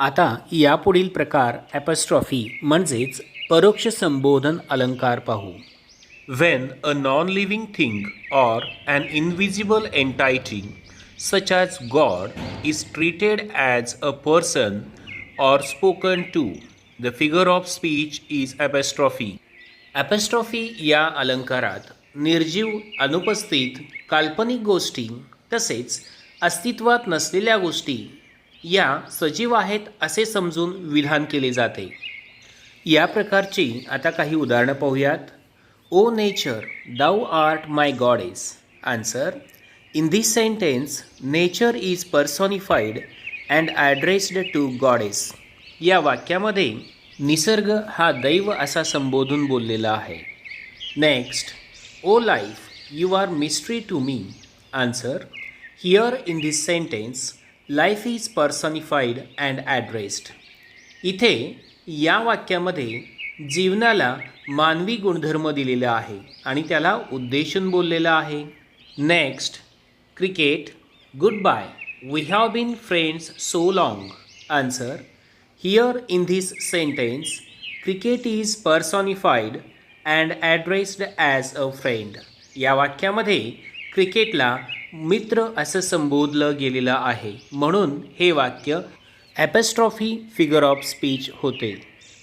आता यापुढील प्रकार ॲपस्ट्रॉफी म्हणजेच परोक्ष संबोधन अलंकार पाहू. When a non living thing or an invisible entity such as God is treated as a person or spoken to the figure of speech is apostrophe apostrophe या अलंकारात निर्जीव अनुपस्थित काल्पनिक गोष्टी तसेच अस्तित्वात नसलेल्या गोष्टी या सजीव आहेत असे समजून विधान केले जाते. या प्रकारची आता काही उदाहरणं पाहूयात. O nature thou art my goddess. Answer in this sentence nature is personified and addressed to goddess. या वाक्यामध्ये निसर्ग हा दैव असा संबोधून बोललेला आहे. Next O life you are mystery to me. Answer here in this sentence life is personified and addressed इथे या वाक्यामध्ये जीवनाला मानवी गुणधर्म दिलेला आहे आणि त्याला उद्देशून बोललेलं आहे. Next cricket good bye we have been friends so long answer here in this sentence cricket is personified and addressed as a friend या वाक्यामध्ये क्रिकेटला मित्र असं संबोधलं गेलेलं आहे. म्हणून हे वाक्य ॲपेस्ट्रॉफी फिगर ऑफ स्पीच होते.